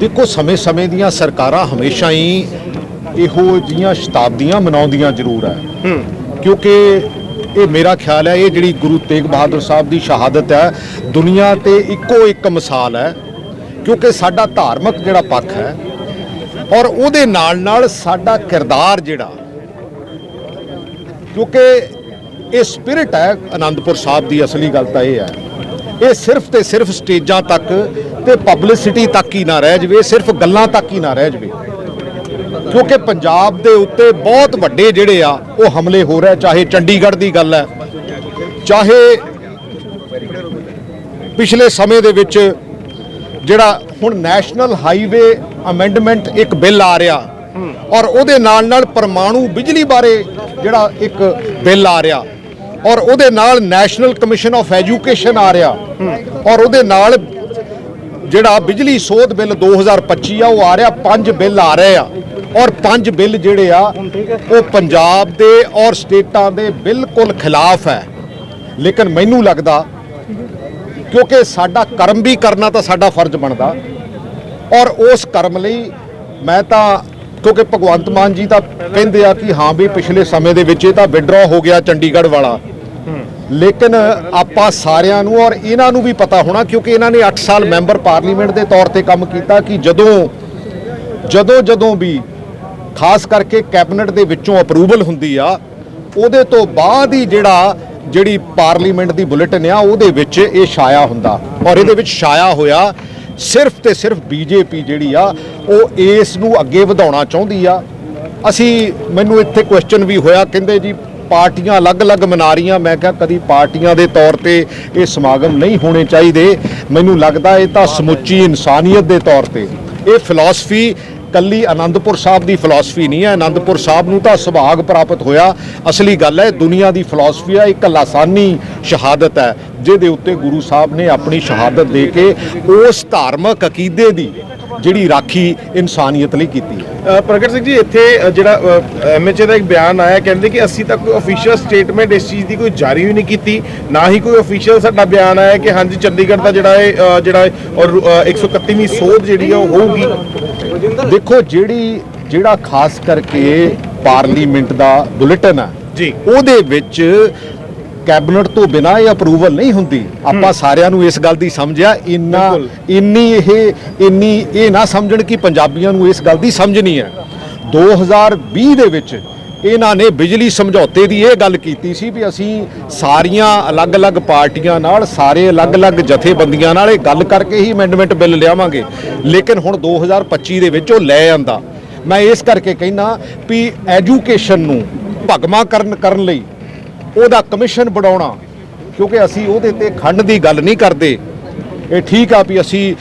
ਦੇਖੋ ਸਮੇਂ-ਸਮੇਂ ਦੀਆਂ ਸਰਕਾਰਾਂ ਹਮੇਸ਼ਾ ਹੀ ਇਹੋ ਜੀਆਂ ਸ਼ਤਾਬਦੀਆਂ ਮਨਾਉਂਦੀਆਂ ਜ਼ਰੂਰ ਹੈ। ਕਿਉਂਕਿ ਇਹ ਮੇਰਾ ਖਿਆਲ ਹੈ ਇਹ ਜਿਹੜੀ ਗੁਰੂ ਤੇਗ ਬਹਾਦਰ ਸਾਹਿਬ ਦੀ ਸ਼ਹਾਦਤ ਹੈ ਦੁਨੀਆ ਤੇ ਇੱਕੋ ਇੱਕ ਮਿਸਾਲ ਹੈ ਕਿਉਂਕਿ ਸਾਡਾ ਧਾਰਮਿਕ ਜਿਹੜਾ ਪੱਖ ਹੈ ਔਰ ਉਹਦੇ ਨਾਲ ਨਾਲ ਸਾਡਾ ਕਿਰਦਾਰ ਜਿਹੜਾ ਕਿਉਂਕਿ ਇਹ ਸਪਿਰਿਟ ਹੈ ਆਨੰਦਪੁਰ ਸਾਹਿਬ ਦੀ ਅਸਲੀ ਗੱਲ ਤਾਂ ਇਹ ਹੈ। ਇਹ ਸਿਰਫ ਤੇ ਸਿਰਫ ਸਟੇਜਾਂ ਤੱਕ ਤੇ ਪਬਲਿਸਿਟੀ ਤੱਕ ਹੀ ਨਾ ਰਹਿ ਜਵੇ, ਸਿਰਫ ਗੱਲਾਂ ਤੱਕ ਹੀ ਨਾ ਰਹਿ ਜਵੇ। ਕਿਉਂਕਿ ਪੰਜਾਬ ਦੇ ਉੱਤੇ ਬਹੁਤ ਵੱਡੇ ਜਿਹੜੇ ਆ, ਉਹ ਹਮਲੇ ਹੋ ਰਹੇ ਚਾਹੇ ਚੰਡੀਗੜ੍ਹ ਦੀ ਗੱਲ ਹੈ, ਚਾਹੇ ਪਿਛਲੇ ਸਮੇਂ ਦੇ ਵਿੱਚ ਜਿਹੜਾ ਹੁਣ ਨੈਸ਼ਨਲ ਹਾਈਵੇ ਅਮੈਂਡਮੈਂਟ ਇੱਕ ਬਿੱਲ ਆ ਰਿਹਾ, ਔਰ ਉਹਦੇ ਨਾਲ ਨਾਲ ਪਰਮਾਣੂ ਬਿਜਲੀ ਬਾਰੇ ਜਿਹੜਾ ਇੱਕ ਬਿੱਲ ਆ ਰਿਹਾ, ਔਰ ਉਹਦੇ ਨਾਲ ਨੈਸ਼ਨਲ ਕਮਿਸ਼ਨ ਆਫ ਐਜੂਕੇਸ਼ਨ ਆ ਰਿਹਾ, ਔਰ ਉਹਦੇ ਨਾਲ ਜਿਹੜਾ ਬਿਜਲੀ ਸੋਧ ਬਿੱਲ 2025 ਆ, ਉਹ ਆ ਰਿਹਾ, ਪੰਜ ਬਿੱਲ ਆ ਰਹੇ ਆ। ਔਰ ਪੰਜ ਬਿੱਲ ਜਿਹੜੇ ਆ, ਉਹ ਪੰਜਾਬ ਦੇ ਔਰ ਸਟੇਟਾਂ ਦੇ ਬਿਲਕੁਲ ਖਿਲਾਫ ਹੈ। ਲੇਕਿਨ ਮੈਨੂੰ ਲੱਗਦਾ, ਕਿਉਂਕਿ ਸਾਡਾ ਕਰਮ ਵੀ ਕਰਨਾ ਤਾਂ ਸਾਡਾ ਫਰਜ਼ ਬਣਦਾ। ਔਰ ਉਸ ਕਰਮ ਲਈ ਮੈਂ ਤਾਂ, ਕਿਉਂਕਿ ਭਗਵੰਤ ਮਾਨ ਜੀ ਤਾਂ ਕਹਿੰਦੇ ਆ ਕਿ ਹਾਂ ਵੀ ਪਿਛਲੇ ਸਮੇਂ ਦੇ ਵਿੱਚ ਇਹ ਤਾਂ ਵਿਡਰਾ ਹੋ ਗਿਆ ਚੰਡੀਗੜ੍ਹ ਵਾਲਾ। ਲੇਕਿਨ ਆਪਾਂ ਸਾਰਿਆਂ ਨੂੰ ਔਰ ਇਹਨਾਂ ਨੂੰ ਵੀ ਪਤਾ ਹੋਣਾ ਕਿਉਂਕਿ ਇਹਨਾਂ ਨੇ 8 ਸਾਲ ਮੈਂਬਰ ਪਾਰਲੀਮੈਂਟ ਦੇ ਤੌਰ ਤੇ ਕੰਮ ਕੀਤਾ ਕਿ ਜਦੋਂ ਜਦੋਂ ਜਦੋਂ ਵੀ ਖਾਸ ਕਰਕੇ ਕੈਬਨਿਟ ਦੇ ਵਿੱਚੋਂ ਅਪਰੂਵਲ ਹੁੰਦੀ ਆ, ਉਹਦੇ ਤੋਂ ਬਾਅਦ ਹੀ ਜਿਹੜਾ, ਜਿਹੜੀ ਪਾਰਲੀਮੈਂਟ ਦੀ ਬੁਲੇਟਿਨ ਆ, ਉਹਦੇ ਵਿੱਚ ਇਹ ਛਾਇਆ ਹੁੰਦਾ। ਔਰ ਇਹਦੇ ਵਿੱਚ ਛਾਇਆ ਹੋਇਆ ਸਿਰਫ ਤੇ ਸਿਰਫ ਬੀਜੇਪੀ ਜਿਹੜੀ ਆ, ਉਹ ਇਸ ਨੂੰ ਅੱਗੇ ਵਧਾਉਣਾ ਚਾਹੁੰਦੀ ਆ। ਅਸੀਂ, ਮੈਨੂੰ ਇੱਥੇ ਕੁਐਸਚਨ ਵੀ ਹੋਇਆ, ਕਹਿੰਦੇ ਜੀ ਪਾਰਟੀਆਂ ਅਲੱਗ-ਅਲੱਗ ਮਨਾ ਰਹੀਆਂ ਮੈਂ ਕਿਹਾ ਕਦੀ ਪਾਰਟੀਆਂ ਦੇ ਤੌਰ ਤੇ ਇਹ ਸਮਾਗਮ ਨਹੀਂ ਹੋਣੇ ਚਾਹੀਦੇ। ਮੈਨੂੰ ਲੱਗਦਾ ਇਹ ਤਾਂ ਸਮੁੱਚੀ ਇਨਸਾਨੀਅਤ ਦੇ ਤੌਰ ਤੇ। ਇਹ ਫਿਲਾਸਫੀ ਕੱਲੀ ਆਨੰਦਪੁਰ ਸਾਹਿਬ ਦੀ ਫਿਲਾਸਫੀ ਨਹੀਂ ਹੈ। ਆਨੰਦਪੁਰ ਸਾਹਿਬ ਨੂੰ ਤਾਂ ਸੁਭਾਗ ਪ੍ਰਾਪਤ ਹੋਇਆ। ਅਸਲੀ ਗੱਲ ਹੈ, ਦੁਨੀਆ ਦੀ ਫਿਲਾਸਫੀ ਹੈ, ਇੱਕ ਲਾਸਾਨੀ ਸ਼ਹਾਦਤ ਹੈ, ਜਿਹਦੇ ਉੱਤੇ ਗੁਰੂ ਸਾਹਿਬ ਨੇ ਆਪਣੀ ਸ਼ਹਾਦਤ ਦੇ ਕੇ ਉਸ ਧਾਰਮਿਕ ਅਕੀਦੇ ਦੀ ਜਿਹੜੀ ਰਾਖੀ ਇਨਸਾਨੀਅਤ ਲਈ ਕੀਤੀ ਹੈ ਪ੍ਰਗਟ ਸਿੰਘ ਜੀ ਇੱਥੇ ਜਿਹੜਾ ਐਮਐਚਏ ਦਾ ਇੱਕ ਬਿਆਨ ਆਇਆ ਕਹਿੰਦੇ ਕਿ ਅਸੀਂ ਤਾਂ ਕੋਈ ਅਫੀਸ਼ੀਅਲ ਸਟੇਟਮੈਂਟ ਇਸ ਚੀਜ਼ ਦੀ ਕੋਈ ਜਾਰੀ ਵੀ ਨਹੀਂ ਕੀਤੀ ਨਾ ਹੀ ਕੋਈ ਅਫੀਸ਼ੀਅਲ ਸਾਡਾ ਬਿਆਨ ਆਇਆ ਕਿ ਹਾਂਜੀ ਚੰਡੀਗੜ੍ਹ ਦਾ ਜਿਹੜਾ ਹੈ ਅ, ਜਿਹੜਾ ਔਰ ਅ, 131ਵੀਂ ਸੋਧ ਜਿਹੜੀ ਹੈ ਉਹ ਹੋਊਗੀ ਦੇਖੋ ਜਿਹੜੀ ਜਿਹੜਾ ਖਾਸ ਕਰਕੇ ਪਾਰਲੀਮੈਂਟ ਦਾ ਬੁਲੇਟਿਨ ਹੈ ਜੀ। ਉਹਦੇ ਵਿੱਚ ਕੈਬਨਿਟ ਤੋਂ ਬਿਨਾਂ ਇਹ ਅਪਰੂਵਲ ਨਹੀਂ ਹੁੰਦੀ। ਆਪਾਂ ਸਾਰਿਆਂ ਨੂੰ ਇਸ ਗੱਲ ਦੀ ਸਮਝਿਆ ਇੰਨਾ। ਇੰਨੀ ਇਹ ਇੰਨੀ ਇਹ ਨਾ ਸਮਝਣ ਕਿ ਪੰਜਾਬੀਆਂ ਨੂੰ ਇਸ ਗੱਲ ਦੀ ਸਮਝ ਨਹੀਂ ਹੈ 2020 ਦੇ ਵਿੱਚ ਇਹਨਾਂ ਨੇ ਬਿਜਲੀ ਸਮਝੌਤੇ ਦੀ ਇਹ ਗੱਲ ਕੀਤੀ ਸੀ ਵੀ ਅਸੀਂ ਸਾਰੀਆਂ ਅਲੱਗ-ਅਲੱਗ ਪਾਰਟੀਆਂ ਨਾਲ ਸਾਰੇ ਅਲੱਗ-ਅਲੱਗ ਜਥੇਬੰਦੀਆਂ ਨਾਲ ਇਹ ਗੱਲ ਕਰਕੇ ਹੀ ਅਮੈਂਡਮੈਂਟ ਬਿੱਲ ਲਿਆਵਾਂਗੇ। ਲੇਕਿਨ ਹੁਣ 2025 ਦੇ ਵਿੱਚ ਉਹ ਲੈ ਆਂਦਾ। ਮੈਂ ਇਸ ਕਰਕੇ ਕਹਿਣਾ ਵੀ ਐਜੂਕੇਸ਼ਨ ਨੂੰ ਭਗਮਾ ਕਰਨ ਕਰਨ ਲਈ ਉਹਦਾ ਕਮਿਸ਼ਨ ਬਣਾਉਣਾ ਕਿਉਂਕਿ ਅਸੀਂ ਉਹਦੇ ਤੇ ਖੰਡ ਦੀ ਗੱਲ ਨਹੀਂ ਕਰਦੇ। ਇਹ ਠੀਕ ਆ ਵੀ ਅਸੀਂ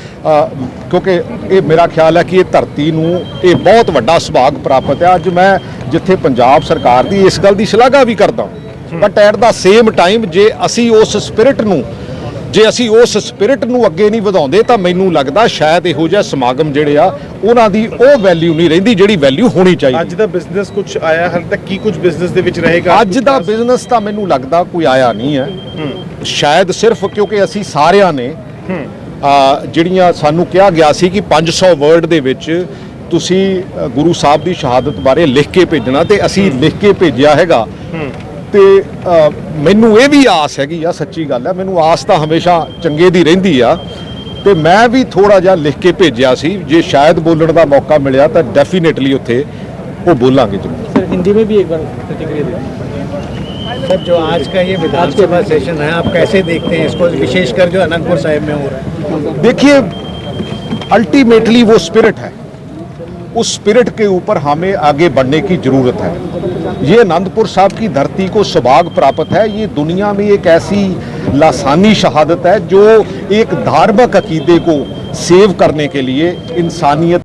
ਕਿਉਂਕਿ ਇਹ ਮੇਰਾ ਖਿਆਲ ਹੈ ਕਿ ਇਹ ਧਰਤੀ ਨੂੰ ਇਹ ਬਹੁਤ ਵੱਡਾ ਸੁਭਾਗ ਪ੍ਰਾਪਤ ਹੈ। ਅੱਜ ਮੈਂ ਜਿੱਥੇ ਪੰਜਾਬ ਸਰਕਾਰ ਦੀ ਇਸ ਗੱਲ ਦੀ ਸ਼ਲਾਘਾ ਵੀ ਕਰਦਾ but at the same time ਜੇ ਅਸੀਂ ਉਸ ਸਪਿਰਿਟ ਨੂੰ ਜੇ ਅਸੀਂ ਉਸ ਸਪਿਰਿਟ ਨੂੰ ਅੱਗੇ ਨਹੀਂ ਵਧਾਉਂਦੇ ਤਾਂ ਮੈਨੂੰ ਲੱਗਦਾ ਸ਼ਾਇਦ ਇਹੋ ਜਿਹਾ ਸਮਾਗਮ ਜਿਹੜੇ ਆ ਉਹਨਾਂ ਦੀ ਉਹ ਵੈਲਿਊ ਨਹੀਂ ਰਹਿੰਦੀ ਜਿਹੜੀ ਵੈਲਿਊ ਹੋਣੀ ਚਾਹੀਦੀ। ਅੱਜ ਦਾ ਬਿਜ਼ਨਸ ਕੁਝ ਆਇਆ ਹਾਲੇ ਤੱਕ ਕੀ ਕੁਝ ਬਿਜ਼ਨਸ ਦੇ ਵਿੱਚ ਰਹੇਗਾ? ਅੱਜ ਦਾ ਬਿਜ਼ਨਸ ਤਾਂ ਮੈਨੂੰ ਲੱਗਦਾ ਕੋਈ ਆਇਆ ਨਹੀਂ ਹੈ। ਸ਼ਾਇਦ ਸਿਰਫ ਕਿਉਂਕਿ ਅਸੀਂ ਸਾਰਿਆਂ ਨੇ ਜਿਹੜੀਆਂ ਸਾਨੂੰ ਕਿਹਾ ਗਿਆ ਸੀ ਕਿ 500 ਵਰਡ ਦੇ ਵਿੱਚ ਤੁਸੀਂ ਗੁਰੂ ਸਾਹਿਬ ਦੀ ਸ਼ਹਾਦਤ ਬਾਰੇ ਲਿਖ ਕੇ ਭੇਜਣਾ ਤੇ ਅਸੀਂ ਲਿਖ ਕੇ ਭੇਜਿਆ ਹੈਗਾ। ਤੇ ਅ, ਮੈਨੂੰ ਇਹ ਵੀ ਆਸ ਹੈਗੀ ਆ ਸੱਚੀ ਗੱਲ ਹੈ ਮੈਨੂੰ ਆਸ ਤਾਂ ਹਮੇਸ਼ਾ ਚੰਗੇ ਦੀ ਰਹਿੰਦੀ ਆ ਤੇ ਮੈਂ ਵੀ ਥੋੜਾ ਜਿਹਾ ਲਿਖ ਕੇ ਭੇਜਿਆ ਸੀ ਜੇ ਸ਼ਾਇਦ ਬੋਲਣ ਦਾ ਮੌਕਾ ਮਿਲਿਆ ਤਾਂ ਡੈਫੀਨੇਟਲੀ ਉੱਥੇ ਉਹ ਬੋਲਾਂਗੇ ਜ਼ਰੂਰ सर हिंदी में भी एक बार प्रतिक्रिया दें सर जो आज का ये विधानसभा सेशन है आप कैसे देखते हैं इसको विशेषकर जो अनंतपुर साहिब में हो रहा है देखिए अल्टीमेटली वो स्पिरिट है उस स्पिरिट के ऊपर हमें आगे बढ़ने की ज़रूरत है। ये आनंदपुर साहब की धरती को सुभाग प्राप्त है। ये दुनिया में एक ऐसी लासानी शहादत है जो एक धार्मिक अकीदे को सेव करने के लिए इंसानियत